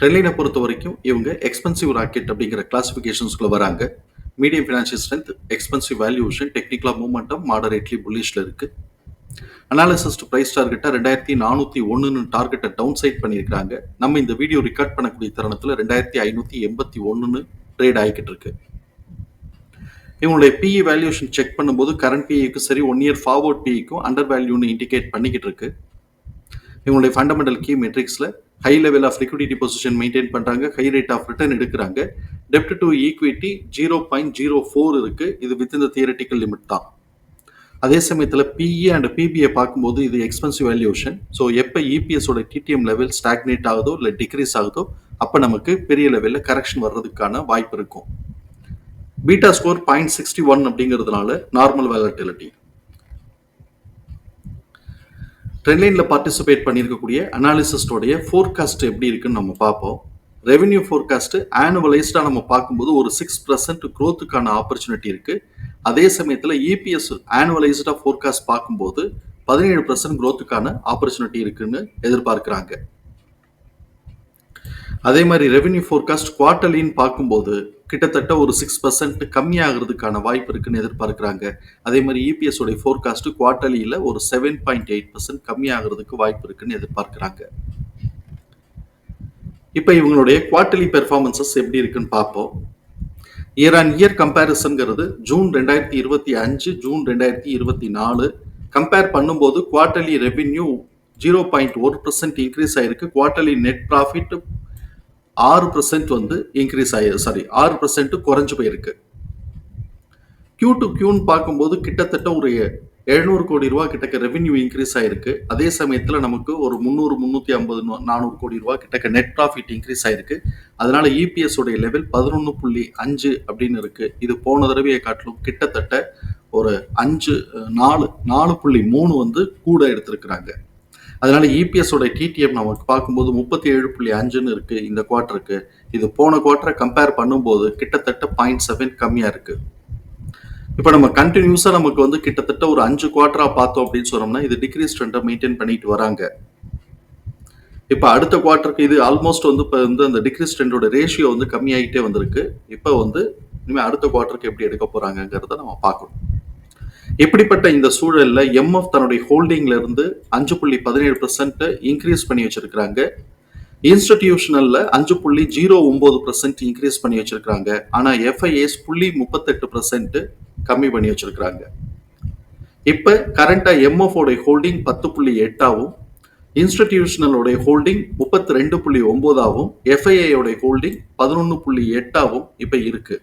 ட்ரெல்லைனை பொறுத்த வரைக்கும் இவங்க எக்ஸ்பென்சிவ் ராக்கெட் அப்படிங்கிற கிளாசிஃபிகேஷன்ஸ்குள்ள வராங்க. Medium financial strength expensive valuation டெக்னிக்கலாக மூமெண்டம் மாடரேட்லி புல்லிஷில் இருக்குது அனாலிசிஸ்ட் பிரைஸ் டார்கெட்டை ரெண்டாயிரத்தி நானூற்றி ஒன்றுன்னு டார்கெட்டை டவுன் சைட் பண்ணியிருக்காங்க நம்ம இந்த வீடியோ ரெக்கார்ட் பண்ணக்கூடிய தருணத்தில் ரெண்டாயிரத்தி ஐநூற்றி எண்பத்தி ஒன்றுன்னு ட்ரேட் ஆகிக்கிட்டு இருக்கு. இவங்களுடைய பிஇ வேல்யூஷன் செக் பண்ணும்போது கரண்ட் பிஇக்கும் சரி ஒன் இயர் ஃபார்வர்ட் பிஇக்கும் அண்டர் வேல்யூன்னு இண்டிகேட் பண்ணிக்கிட்டு இருக்கு. இவங்களுடைய fundamental key மெட்ரிக்ஸில் high level of liquidity position maintain பண்ணுறாங்க ஹை ரேட் ஆஃப் ரிட்டர்ன் எடுக்கிறாங்க. டெப்ட் to equity zero point zero four இருக்குது இது வித் இந்த தியரட்டிக்கல் லிமிட் தான். அதே சமயத்தில் பிஇ அண்ட் பிபிஐ பார்க்கும்போது இது எக்ஸ்பென்சிவ் வேல்யூஷன் ஸோ எப்போ இபிஎஸோட டிடிஎம் லெவல் ஸ்டாக்னேட் ஆகுதோ இல்லை டிக்ரீஸ் ஆகுதோ அப்போ நமக்கு பெரிய லெவலில் கரெக்ஷன் வர்றதுக்கான வாய்ப்பு இருக்கும். Beta score point sixty one அப்படிங்கிறதுனால நார்மல் வேலட்டிலிட்டி ட்ரெண்ட்லைனில் பார்ட்டிசிபேட் பண்ணியிருக்கக்கூடிய அனாலிசிஸ்டோடைய ஃபோர்காஸ்ட் எப்படி இருக்குன்னு நம்ம பார்ப்போம். ரெவென்யூ ஃபோர்காஸ்ட் ஆனுவலைஸ்டாக நம்ம பார்க்கும்போது ஒரு சிக்ஸ் பர்சன்ட் க்ரோத்துக்கான ஆப்பர்ச்சுனிட்டி இருக்குது அதே சமயத்தில் இபிஎஸ் ஆனுவலைஸ்டாக ஃபோர்காஸ்ட் பார்க்கும்போது பதினேழு பர்சன்ட் க்ரோத்துக்கான ஆப்பர்ச்சுனிட்டி இருக்குன்னு எதிர்பார்க்குறாங்க. அதே மாதிரி ரெவென்யூ ஃபோர்காஸ்ட் குவார்டர்லின்னு பார்க்கும்போது கிட்டத்தட்ட ஒரு சிக்ஸ் பர்சன்ட் கம்மியாகிறதுக்கான வாய்ப்பு இருக்குன்னு எதிர்பார்க்குறாங்க. அதே மாதிரி இபிஎஸ் உடைய ஃபோர்காஸ்ட் குவார்டர்லியில் ஒரு செவன் பாயிண்ட் எயிட் பர்சன்ட் கம்மியாகிறதுக்கு வாய்ப்பு இருக்குன்னு எதிர்பார்க்குறாங்க. இப்போ இவங்களுடைய குவார்டர்லி பெர்ஃபார்மன்சஸ் எப்படி இருக்குன்னு பார்ப்போம். இயர் ஆன் இயர் கம்பேரிசன்கிறது ஜூன் ரெண்டாயிரத்தி இருபத்தி அஞ்சு ஜூன் ரெண்டாயிரத்தி இருபத்தி நாலு. கம்பேர் பண்ணும்போது குவார்டர்லி ரெவென்யூ ஜீரோ பாயிண்ட் ஒரு பர்சன்ட் இன்க்ரீஸ் ஆயிருக்கு. குவார்டர்லி நெட் ப்ராஃபிட் ஆறு பர்சன்ட் வந்து இன்க்ரீஸ் ஆகி சாரி ஆறு பர்சன்ட் குறைஞ்சு போயிருக்கு. கியூ டு கியூன்னு பார்க்கும்போது கிட்டத்தட்ட ஒரு எழுநூறு கோடி ரூபா கிட்டக்க ரெவென்யூ இன்க்ரீஸ் ஆயிருக்கு. அதே சமயத்தில் நமக்கு ஒரு முந்நூறு முந்நூற்றி ஐம்பது நானூறு கோடி ரூபா கிட்டக்க நெட் ப்ராஃபிட் இன்க்ரீஸ் ஆயிருக்கு. அதனால இபிஎஸ் உடைய லெவல் பதினொன்று புள்ளி அஞ்சு அப்படின்னு இருக்கு. இது போன தடவையை காட்டிலும் கிட்டத்தட்ட ஒரு அஞ்சு நாலு நாலு புள்ளி மூணு வந்து கூட எடுத்திருக்கிறாங்க. அதனால இபிஎஸோட டிடிஎம் நமக்கு பார்க்கும்போது முப்பத்தி ஏழு புள்ளி அஞ்சுன்னு இருக்கு இந்த குவார்ட்டருக்கு இது போன குவார்ட்டரை கம்பேர் பண்ணும்போது கிட்டத்தட்ட பாயிண்ட் செவன் கம்மியா இருக்கு. இப்போ நம்ம கண்டினியூஸா நமக்கு வந்து கிட்டத்தட்ட ஒரு அஞ்சு குவார்ட்டரா பார்த்தோம் அப்படின்னு சொன்னோம்னா இது டிகிரீஸ் ட்ரெண்டை மெயின்டைன் பண்ணிட்டு வராங்க. இப்போ அடுத்த குவார்ட்டருக்கு இது ஆல்மோஸ்ட் வந்து இப்போ வந்து அந்த டிகிரீஸ் ட்ரெண்டோட ரேஷியோ வந்து கம்மியாகிட்டே வந்திருக்கு. இப்போ வந்து இனிமேல் அடுத்த குவார்ட்டருக்கு எப்படி எடுக்க போறாங்கிறத நம்ம பார்க்கணும். இப்படிப்பட்ட இந்த சூழல்ல எம்எஃப் தன்னுடைய ஹோல்டிங்ல இருந்து அஞ்சு புள்ளி பதினேழு பர்சன்ட் இன்க்ரீஸ் பண்ணி வச்சிருக்கிறாங்க. இன்ஸ்டிடியூஷனல்ல அஞ்சு புள்ளி ஜீரோ ஒன்பது பர்சன்ட் இன்க்ரீஸ் பண்ணி வச்சிருக்கிறாங்க. ஆனா எஃப்ஐஎஸ் புள்ளி முப்பத்தெட்டு பர்சன்ட் கம்மி பண்ணி வச்சிருக்கிறாங்க. இப்ப கரண்டா எம்எஃப் உடைய ஹோல்டிங் பத்து புள்ளி எட்டாவும் இன்ஸ்டிடியூஷனலோடைய ஹோல்டிங் முப்பத்தி ரெண்டு புள்ளி ஒன்பதாவும் எஃப்ஐஐ ஹோல்டிங் பதினொன்று புள்ளி எட்டாவும் இப்போ இருக்குது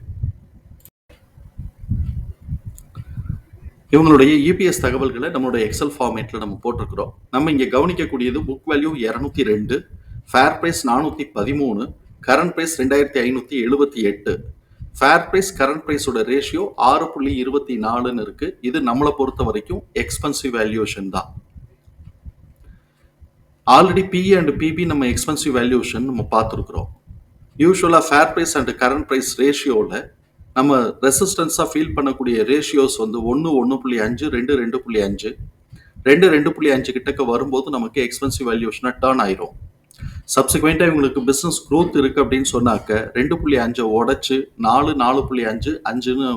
இவங்களுடைய இபிஎஸ் தகவல்களை நம்மளுடைய எக்ஸல் ஃபார்மேட்டில் நம்ம போட்டிருக்கிறோம். நம்ம இங்கே கவனிக்கக்கூடியது புக் வேல்யூ இரநூத்தி ரெண்டு ஃபேர் ப்ரைஸ் நானூற்றி பதிமூணு கரண்ட் ப்ரைஸ் ரெண்டாயிரத்தி ஐநூற்றி எழுபத்தி எட்டு. ஃபேர் ப்ரைஸ் கரண்ட் ப்ரைஸோட ரேஷியோ ஆறு புள்ளி இருபத்தி நாலுன்னு இருக்குது இது நம்மளை பொறுத்த வரைக்கும் எக்ஸ்பென்சிவ் வேல்யூஷன் தான். ஆல்ரெடி பிஇ அண்ட் பிபி நம்ம எக்ஸ்பென்சிவ் வேல்யூஷன் நம்ம பார்த்துருக்குறோம். யூஸ்வலாக fair price and current price ரேஷியோவில் நம்ம ரெசிஸ்டன்ஸாக ஃபீல் பண்ணக்கூடிய ரேஷியோஸ் வந்து ஒன்று ஒன்று புள்ளி அஞ்சு ரெண்டு ரெண்டு புள்ளி அஞ்சு. ரெண்டு ரெண்டு புள்ளி அஞ்சு கிட்டக்க வரும்போது நமக்கு எக்ஸ்பென்சிவ் வேல்யூஷனாக டேர்ன் ஆயிரும். சப்சிக்வெண்ட்டாக இவங்களுக்கு பிஸ்னஸ் க்ரோத் இருக்குது அப்படின்னு சொன்னாக்க ரெண்டு புள்ளி அஞ்சை உடச்சி நாலு நாலு புள்ளி அஞ்சு அஞ்சுன்னு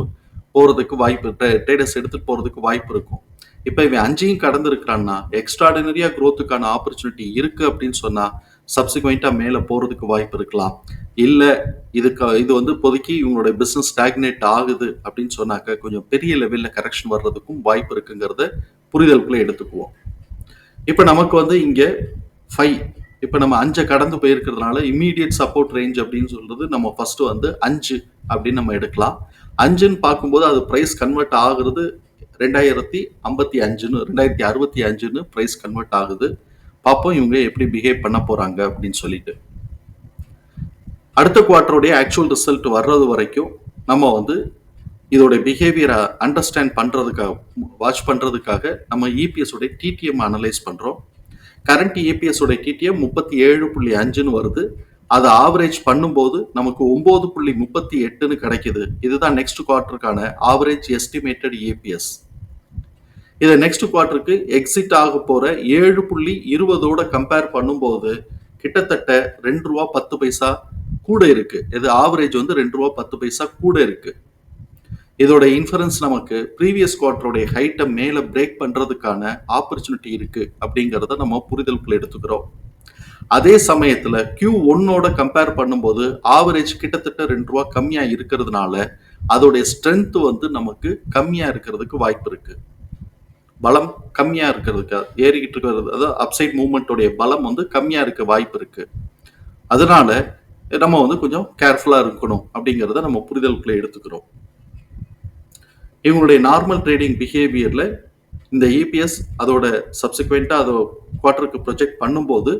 போகிறதுக்கு வாய்ப்பு ட்ரேடர்ஸ் எடுத்துகிட்டு போகிறதுக்கு வாய்ப்பு இருக்கும். இப்போ இவன் அஞ்சையும் கடந்துருக்கிறான்னா எக்ஸ்ட்ராடினரியாக க்ரோத்துக்கான ஆப்பர்ச்சுனிட்டி இருக்குது அப்படின்னு சொன்னால் சப்சிக்வெண்ட்டாக மேலே போகிறதுக்கு வாய்ப்பு இருக்கலாம். இல்லை இதுக்கு இது வந்து இப்போதைக்கு இவங்களுடைய பிஸ்னஸ் ஸ்டாக்னேட் ஆகுது அப்படின்னு சொன்னாக்க கொஞ்சம் பெரிய லெவலில் கரெக்ஷன் வர்றதுக்கும் வாய்ப்பு இருக்குங்கிறத புரிதலுக்குள்ளே எடுத்துக்குவோம். இப்போ நமக்கு வந்து இங்கே ஃபைவ் இப்போ நம்ம அஞ்சை கடந்து போயிருக்கிறதுனால இம்மீடியட் சப்போர்ட் ரேஞ்ச் அப்படின்னு சொல்றது நம்ம ஃபர்ஸ்ட் வந்து அஞ்சு அப்படின்னு நம்ம எடுக்கலாம். அஞ்சுன்னு பார்க்கும்போது அது ப்ரைஸ் கன்வெர்ட் ஆகுறது ரெண்டாயிரத்தி ஐம்பத்தி அஞ்சுன்னு ரெண்டாயிரத்தி அறுபத்தி அஞ்சுன்னு ப்ரைஸ் கன்வெர்ட் ஆகுது. பார்ப்போம் இவங்க எப்படி பிஹேவ் பண்ண போறாங்க அப்படின்னு சொல்லிட்டு. அடுத்த குவார்ட்டருடைய ஆக்சுவல் ரிசல்ட் வர்றது வரைக்கும் நம்ம வந்து இதோட பிஹேவியரை அண்டர்ஸ்டாண்ட் பண்ணுறதுக்காக வாட்ச் பண்ணுறதுக்காக நம்ம இபிஎஸோடைய டிடிஎம் அனலைஸ் பண்ணுறோம் கரண்ட் இபிஎஸ் டிடிஎம் முப்பத்தி ஏழு புள்ளி அஞ்சுன்னு வருது. அதை ஆவரேஜ் பண்ணும்போது நமக்கு ஒம்பது புள்ளி முப்பத்தி எட்டுன்னு கிடைக்குது. இதுதான் நெக்ஸ்ட் குவார்ட்டருக்கான ஆவரேஜ் எஸ்டிமேட்டட் ஏபிஎஸ் இதை நெக்ஸ்ட் குவார்ட்டருக்கு எக்ஸிட் ஆக போகிற ஏழு புள்ளி இருபதோட கம்பேர் பண்ணும்போது கிட்டத்தட்ட ரெண்டு ரூபா பத்து பைசா கூட இருக்கு. இது ஆவரேஜ் வந்து ரெண்டு ரூபா பத்து பைசா கூட இருக்கு. இதோட இன்ஃபரன்ஸ் நமக்கு ப்ரீவியஸ் குவார்டருடைய ஹைட்டை மேலே பிரேக் பண்ணுறதுக்கான ஆப்பர்ச்சுனிட்டி இருக்கு அப்படிங்கிறத நம்ம புரிதலுக்குள்ள எடுத்துக்கிறோம். அதே சமயத்தில் கியூ ஒன்னோட கம்பேர் பண்ணும்போது ஆவரேஜ் கிட்டத்தட்ட ரெண்டு ரூபா கம்மியாக இருக்கிறதுனால அதோடைய ஸ்ட்ரென்த் வந்து நமக்கு கம்மியாக இருக்கிறதுக்கு வாய்ப்பு இருக்கு. பலம் கம்மியாக இருக்கிறதுக்கு ஏறிக்கிட்டு இருக்கிறது அதாவது அப்சைட் மூமெண்ட்டோடைய பலம் வந்து கம்மியாக இருக்க வாய்ப்பு இருக்கு. அதனால நம்ம வந்து கொஞ்சம் கேர்ஃபுல்லாக இருக்கணும் அப்படிங்கிறத நம்ம புரிதலுக்குள்ளே எடுத்துக்கிறோம். இவங்களுடைய நார்மல் ட்ரேடிங் பிஹேவியரில் இந்த இபிஎஸ் அதோட சப்சிக்வெண்ட்டாக அதை குவார்ட்டருக்கு ப்ரொஜெக்ட் பண்ணும்போது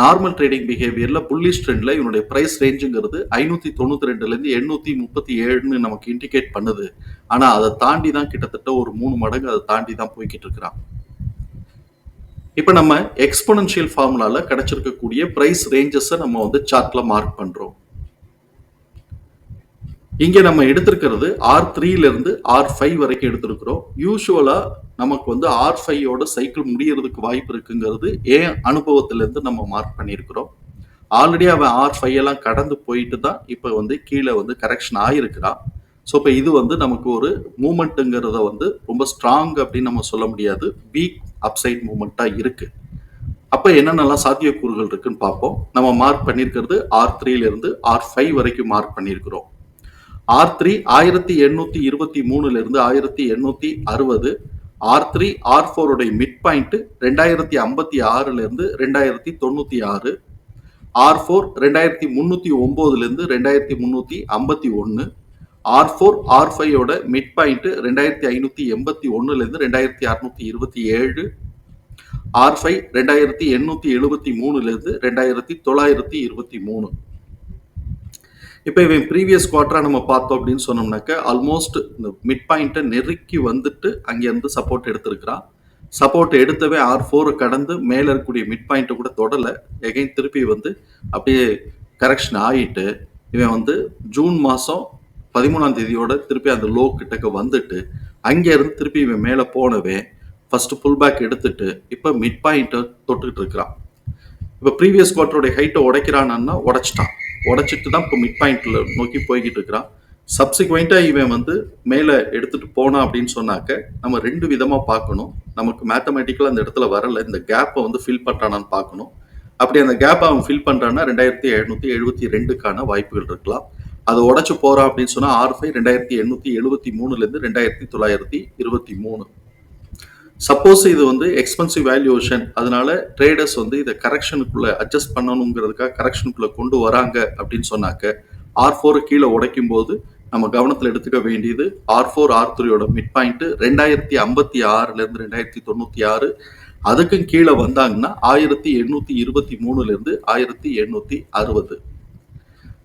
நார்மல் ட்ரேடிங் பிஹேவியரில் புல்லிஷ் ட்ரெண்டில் இவனுடைய ப்ரைஸ் ரேஞ்சுங்கிறது ஐநூற்றி தொண்ணூற்றி ரெண்டுலேருந்து எண்ணூற்றி முப்பத்தி ஏழுன்னு நமக்கு இண்டிகேட் பண்ணுது. ஆனால் அதை தாண்டி தான் கிட்டத்தட்ட ஒரு மூணு மடங்கு அதை தாண்டி தான் போய்கிட்டு இருக்கிறான். இப்போ நம்ம எக்ஸ்பொனன்ஷியல் ஃபார்முலால கிடைச்சிருக்கக்கூடிய ப்ரைஸ் ரேஞ்சஸை நம்ம வந்து சார்ட்ல மார்க் பண்றோம். இங்க நம்ம எடுத்திருக்கிறது ஆர் த்ரீல இருந்து ஆர் ஃபைவ் வரைக்கும் எடுத்திருக்கிறோம். யூஸ்வலா நமக்கு வந்து ஆர் ஃபைவோட சைக்கிள் முடியறதுக்கு வாய்ப்பு இருக்குங்கிறது ஏன் அனுபவத்திலேருந்து நம்ம மார்க் பண்ணியிருக்கிறோம். ஆல்ரெடி அவன் ஆர் ஃபைவ் எல்லாம் கடந்து போயிட்டு தான் இப்போ வந்து கீழே வந்து கரெக்ஷன் ஆயிருக்கிறான். ஸோ இப்போ இது வந்து நமக்கு ஒரு மூமெண்ட்டுங்கிறத வந்து ரொம்ப ஸ்ட்ராங் அப்படின்னு நம்ம சொல்ல முடியாது. வீக் அப்சைட் மூமெண்ட்டாக இருக்குது அப்போ என்னென்னலாம் சாத்தியக்கூறுகள் இருக்குன்னு பார்ப்போம். நம்ம மார்க் பண்ணியிருக்கிறது ஆர் த்ரீலேருந்து ஆர் ஃபைவ் வரைக்கும் மார்க் பண்ணியிருக்கிறோம். ஆர் த்ரீ ஆயிரத்தி எண்ணூற்றி இருபத்தி மூணுலேருந்து ஆயிரத்தி எண்ணூற்றி அறுபது ஆர் த்ரீ ஆர் ஃபோருடைய மிட் பாயிண்ட்டு ரெண்டாயிரத்தி ஐம்பத்தி ஆறுலேருந்து ரெண்டாயிரத்தி தொண்ணூற்றி ஆறு ஆர் ஃபோர் ரெண்டாயிரத்தி முந்நூற்றி ஒம்போதுலேருந்து ரெண்டாயிரத்தி முந்நூற்றி ஐம்பத்தி ஒன்று ஆர் ஃபோர் ஆர் ஃபைவோட மிட் பாயிண்ட் ரெண்டாயிரத்தி ஐநூற்றி எண்பத்தி ஒன்றுலேருந்து ரெண்டாயிரத்தி அறுநூத்தி இருபத்தி ஏழு ஆர் ஃபைவ் ரெண்டாயிரத்தி எண்ணூற்றி எழுபத்தி மூணுலேருந்து ரெண்டாயிரத்தி தொள்ளாயிரத்தி இருபத்தி மூணு. இப்போ இவன் ப்ரீவியஸ் குவார்டராக நம்ம பார்த்தோம் அப்படின்னு சொன்னோம்னாக்க ஆல்மோஸ்ட் இந்த மிட் பாயிண்ட்டை நெருக்கி வந்துட்டு அங்கேருந்து சப்போர்ட் எடுத்திருக்கிறான். சப்போர்ட் எடுத்தவே ஆர் ஃபோரை கடந்து மேலே இருக்கக்கூடிய மிட் பாயிண்ட்டை கூட தொடலை. எகைன் திருப்பி வந்து அப்படியே கரெக்ஷன் ஆகிட்டு இவன் வந்து ஜூன் மாதம் பதிமூணாம் தேதியோட திருப்பி அந்த லோ கிட்டக்க வந்துட்டு அங்கேருந்து திருப்பி இவன் மேலே போனவே ஃபர்ஸ்ட் புல் பேக் எடுத்துட்டு இப்போ மிட் பாயிண்ட்டை தொட்டுக்கிட்டு இருக்கிறான். இப்போ ப்ரீவியஸ் குவார்ட்டருடைய ஹைட்டை உடைக்கிறான்னா உடைச்சிட்டான். உடைச்சிட்டு தான் இப்போ மிட் பாயிண்ட்ல நோக்கி போய்கிட்டு இருக்கிறான். சப்சிக்வெண்ட்டாக இவன் வந்து மேலே எடுத்துட்டு போனான் அப்படின்னு சொன்னாக்க நம்ம ரெண்டு விதமாக பார்க்கணும். நமக்கு மேத்தமெட்டிக்கலாக அந்த இடத்துல வரல. இந்த கேப்பை வந்து ஃபில் பண்ணுறானான்னு பார்க்கணும். அப்படி அந்த கேப்பை அவன் ஃபில் பண்ணுறான்னா ரெண்டாயிரத்தி எழுநூற்றி எழுபத்தி ரெண்டுக்கான வாய்ப்புகள் இருக்கலாம். அதை உடச்சு போறா அப்படின்னு சொன்னால் ஆர் ஃபைவ் ரெண்டாயிரத்தி எண்ணூற்றி எழுபத்தி மூணுலேருந்து ரெண்டாயிரத்தி தொள்ளாயிரத்தி இருபத்தி மூணு. சப்போஸ் இது வந்து எக்ஸ்பென்சிவ் வேல்யூஷன் அதனால ட்ரேடர்ஸ் வந்து இதை கரெக்ஷனுக்குள்ள அட்ஜஸ்ட் பண்ணணுங்கிறதுக்காக கரெக்ஷனுக்குள்ள கொண்டு வராங்க அப்படின்னு சொன்னாக்க ஆர் ஃபோர் கீழே உடைக்கும் போது நம்ம கவனத்தில் எடுத்துக்க வேண்டியது ஆர் ஃபோர் ஆர் த்ரீயோட மிட் பாயிண்ட் ரெண்டாயிரத்தி ஐம்பத்தி ஆறுல இருந்து ரெண்டாயிரத்தி தொண்ணூற்றி ஆறு. அதுக்கும் கீழே வந்தாங்கன்னா ஆயிரத்தி எண்ணூத்தி இருபத்தி மூணுல இருந்து ஆயிரத்தி எண்ணூத்தி அறுபது.